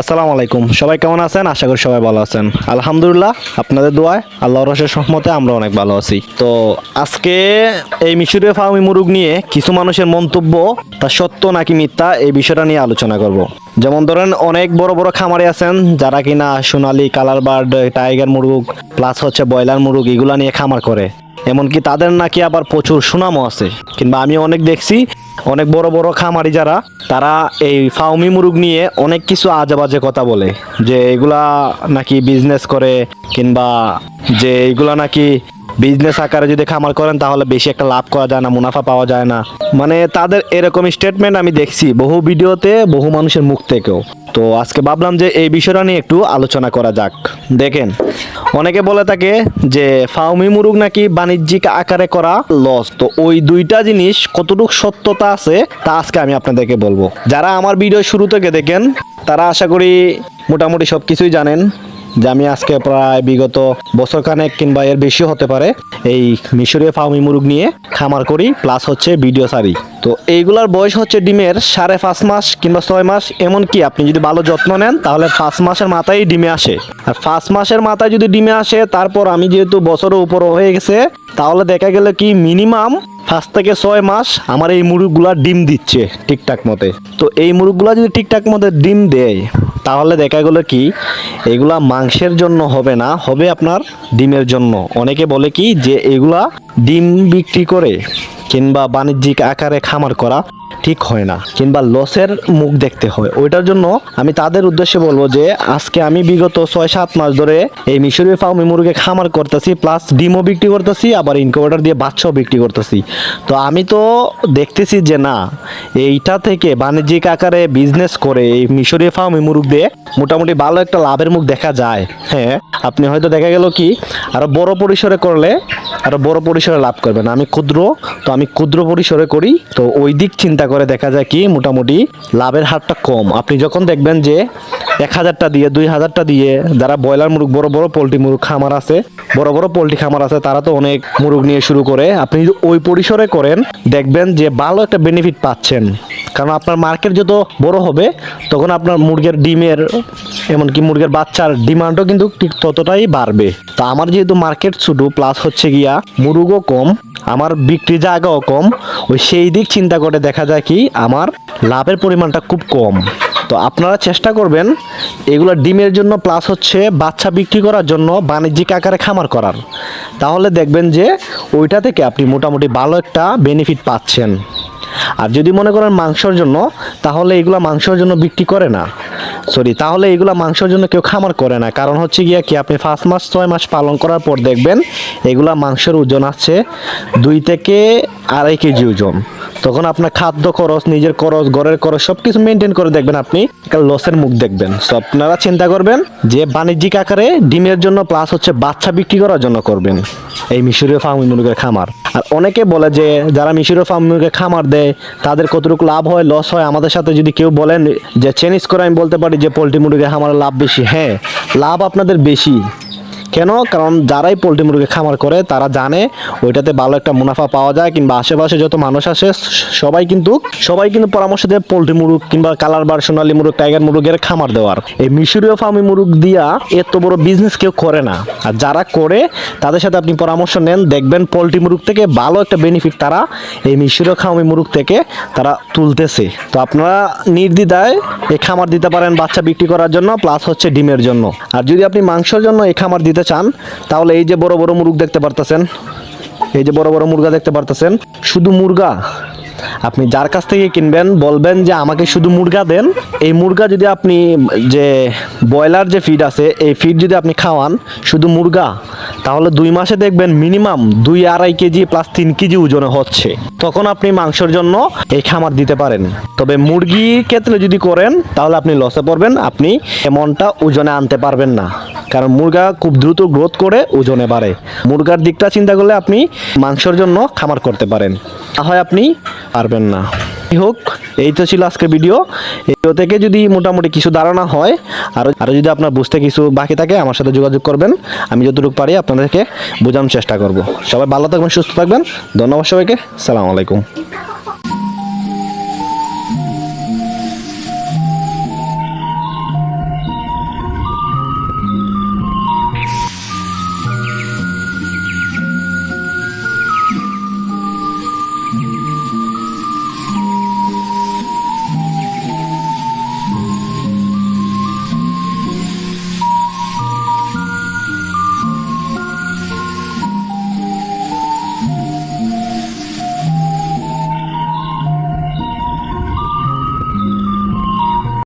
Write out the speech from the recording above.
আসসালামু আলাইকুম। সবাই কেমন আছেন? আশা করি সবাই ভালো আছেন। আলহামদুলিল্লাহ, আপনাদের দোয়ায় আল্লাহর রসের সহমতে আমরা অনেক ভালো আছি। তো আজকে এই মিশরীয় ফার্মি মুরুগ নিয়ে কিছু মানুষের মন্তব্য, তা সত্য নাকি মিথ্যা, এই বিষয়টা নিয়ে আলোচনা করব। যেমন ধরেন, অনেক বড় বড় খামারে আছেন, যারা কিনা সোনালি কালার বার্ড, টাইগার মুরগ প্লাস হচ্ছে ব্রয়লার মুরগ, এগুলা নিয়ে খামার করে। এমনকি তাদের নাকি আবার প্রচুর সুনামও আছে। কিংবা আমি অনেক দেখছি, অনেক বড় বড় খামারি যারা, তারা এই ফাউমি মুরগ নিয়ে অনেক কিছু আজে বাজে কথা বলে, যে এগুলা নাকি বিজনেস করে, কিংবা যে এগুলা নাকি বিজনেস আকারে যদি খামার করেন, তাহলে বেশি একটা লাভ করা যায় না, মুনাফা পাওয়া যায় না। মানে তাদের এরকম স্টেটমেন্ট আমি দেখছি বহু ভিডিওতে, বহু মানুষের মুখ থেকেও। তো আজকে ভাবলাম যে এই বিষয়টা নিয়ে একটু আলোচনা করা যাক। দেখেন, অনেকে বলে থাকে যে ফাউমি মুরগ নাকি বাণিজ্যিক আকারে করা লস তো ওই দুইটা জিনিস কতটুকু সত্যতা আছে, তা আজকে আমি আপনাদেরকে বলব। যারা আমার ভিডিও শুরু থেকে দেখেন, তারা আশা করি মোটামুটি সব কিছুই জানেন। যে আমি আজকে প্রায় বিগত বছর বছরখানেক কিংবা এর বেশি হতে পারে এই মিশরীয় ফাউমি মুরগ নিয়ে খামার করি প্লাস হচ্ছে ভিডিও সারি। তো এইগুলার বয়স হচ্ছে ডিমের সাড়ে পাঁচ মাস কিংবা ছয় মাস, এমনকি আপনি যদি ভালো যত্ন নেন, তাহলে পাঁচ মাসের মাথায় ডিমে আসে। আর পাঁচ মাসের মাথায় যদি ডিমে আসে, তারপর আমি যেহেতু বছরের উপর হয়ে গেছে, তাহলে দেখা গেল কি মিনিমাম পাঁচ থেকে ছয় মাস আমার এই মুরগগুলা ডিম দিচ্ছে ঠিকঠাক মতে। তো এই মুরগগুলা যদি ঠিকঠাক মতে ডিম দেয়, তাহলে দেখা গেলো কি, এগুলা মাংসের জন্য হবে না, হবে আপনার ডিমের জন্য। অনেকে বলে কি যে এগুলা ডিম বিক্রি করে কিংবা বাণিজ্যিক আকারে খামার করা ঠিক হয় না, কিংবা লসের মুখ দেখতে হয়। ওইটার জন্য আমি তাদের উদ্দেশ্যে বলব যে, আজকে আমি বিগত ছয় সাত মাস ধরে এই মিশরীয় ফার্মি মুরগে খামার করতেছি প্লাস ডিমও বিক্রি করতেছি, আবার ইনকিউবেটর দিয়ে বাচ্চাও বিক্রি করতেছি। তো আমি তো দেখতেছি যে না, এইটা থেকে বাণিজ্যিক আকারে বিজনেস করে এই মিশরীয় ফার্মি মুরগ দিয়ে মোটামুটি ভালো একটা লাভের মুখ দেখা যায়। হ্যাঁ আপনি হয়তো দেখা গেল কি, আরও বড় পরিসরে করলে আরও বড় পরিসরে লাভ করবেন। আমি ক্ষুদ্র, তো আমি ক্ষুদ্র পরিসরে করি, তো ওই দিক চিন্তা করে দেখা যায় কি মোটামুটি লাভের হারটা কম। আপনি যখন দেখবেন যে এক হাজারটা দিয়ে, দুই হাজারটা দিয়ে যারা ব্রয়লার মুরগ, বড় বড় পোলট্রি মুরগ খামার আছে, বড় বড় পোলট্রি খামার আছে, তারা তো অনেক মুরগ নিয়ে শুরু করে। আপনি ওই পরিসরে করেন, দেখবেন যে ভালো একটা বেনিফিট পাচ্ছেন। কারণ আপনার মার্কেট যত বড় হবে, তখন আপনার মুরগের ডিমের, এমনকি মুরগের বাচ্চার ডিমান্ডও কিন্তু ঠিক ততটাই বাড়বে। তো আমার যেহেতু মার্কেট ছোটো প্লাস হচ্ছে গিয়া মুরগও কম, আমার বিক্রি জায়গাও কম, ওই সেই দিক চিন্তা করে দেখা যায় কি, আমার লাভের পরিমাণটা খুব কম। তো আপনারা চেষ্টা করবেন এগুলো ডিমের জন্য প্লাস হচ্ছে বাচ্চা বিক্রি করার জন্য বাণিজ্যিক আকারে খামার করার। তাহলে দেখবেন যে ওইটা থেকে আপনি মোটামুটি ভালো একটা বেনিফিট পাচ্ছেন। আর যদি মনে করেন মাংসর জন্য, তাহলে এগুলা মাংসর জন্য বিক্রি করে না। সরি তাহলে এগুলা মাংসর জন্য কেউ খামার করে না। কারণ হচ্ছে গিয়া কি, আপনি পাঁচ মাস, ছয় মাস পালন করার পর দেখবেন এগুলা মাংসের ওজন আছে দুই থেকে আড়াই কেজি ওজন। তখন আপনার খাদ্য খরচ, নিজের খরচ, ঘরের খরচ সব কিছু মেনটেন করে দেখবেন আপনি। লসের মুখ দেখবেন। সো আপনারা চিন্তা করবেন যে বাণিজ্যিক আকারে ডিমের জন্য প্লাস হচ্ছে বাচ্চা বিক্রি করার জন্য করবেন। এই মিশরীয় ফার্মি মুরগির খামার। আর অনেকে বলে যে, যারা মিশরীয় ফার্ম মুরগির খামার দেয়, তাদের কতটুকু লাভ হয়, লস হয়? আমাদের সাথে যদি কেউ বলেন যে, চেঞ্জ করে আমি বলতে পারি যে, পোলট্রি মুরগির খামারে লাভ বেশি। হ্যাঁ লাভ আপনাদের বেশি। কেন? কারণ যারাই পোলট্রি মুরগি খামার করে, তারা জানে ওইটাতে ভালো একটা মুনাফা পাওয়া যায় কিংবা আশেপাশে যত মানুষ আসে, সবাই কিন্তু সবাই কিন্তু পরামর্শ দেয় পোলট্রি মুরগ কিংবা কালার বার, সোনালি মুরগ, টাইগার মুরগের খামার দেওয়ার। এই মিশরীয় ফার্মি মুরগ দিয়া এত বড় বিজনেস কেউ করে না। আর যারা করে, তাদের সাথে আপনি পরামর্শ নেন, দেখবেন পোলট্রি মুরগ থেকে ভালো একটা বেনিফিট তারা এই মিশরীয় ফার্মি মুরগ থেকে তারা তুলতেছে। তো আপনারা নির্দ্বিধায় এই খামার দিতে পারেন বাচ্চা বিক্রি করার জন্য প্লাস হচ্ছে ডিমের জন্য। আর যদি আপনি মাংসের জন্য এই খামার দিতে চান, তাহলে এই যে বড় বড় মুরগ দেখতে পারতেছেন, এই যে বড় বড় মুরগা দেখতে পারতেছেন, শুধু মুরগা। আপনি যার কাছ থেকে কিনবেন, বলবেন যে আমাকে শুধু মুরগা দেন। এই মুরগা যদি আপনি, যে ব্রয়লার যে ফিড আছে, এই ফিড যদি আপনি খাওয়ান, শুধু মুরগা, তাহলে দুই মাসে দেখবেন মিনিমাম দুই আড়াই কেজি প্লাস তিন কেজি ওজনে হচ্ছে। তখন আপনি মাংসের জন্য এই খামার দিতে পারেন। তবে মুরগির ক্ষেত্রে যদি করেন, তাহলে আপনি লসে পড়বেন, আপনি এমনটা ওজনে আনতে পারবেন না। কারণ মুরগা খুব দ্রুত গ্রোথ করে ওজনে বাড়ে। মুরগার দিকটা চিন্তা করলে আপনি মাংসের জন্য খামার করতে পারেন। না হয় আপনি পারবেন না। হোক, এই তো ছিল আজকে ভিডিও ভিডিও থেকে যদি মোটামুটি কিছু ধারণা হয়, আর আরও যদি আপনার বুঝতে কিছু বাকি থাকে, আমার সাথে যোগাযোগ করবেন। আমি যতটুকু পারি আপনাদেরকে বোঝানোর চেষ্টা করব। সবাই ভালো থাকবেন, সুস্থ থাকবেন। ধন্যবাদ সবাইকে। সালাম আলাইকুম।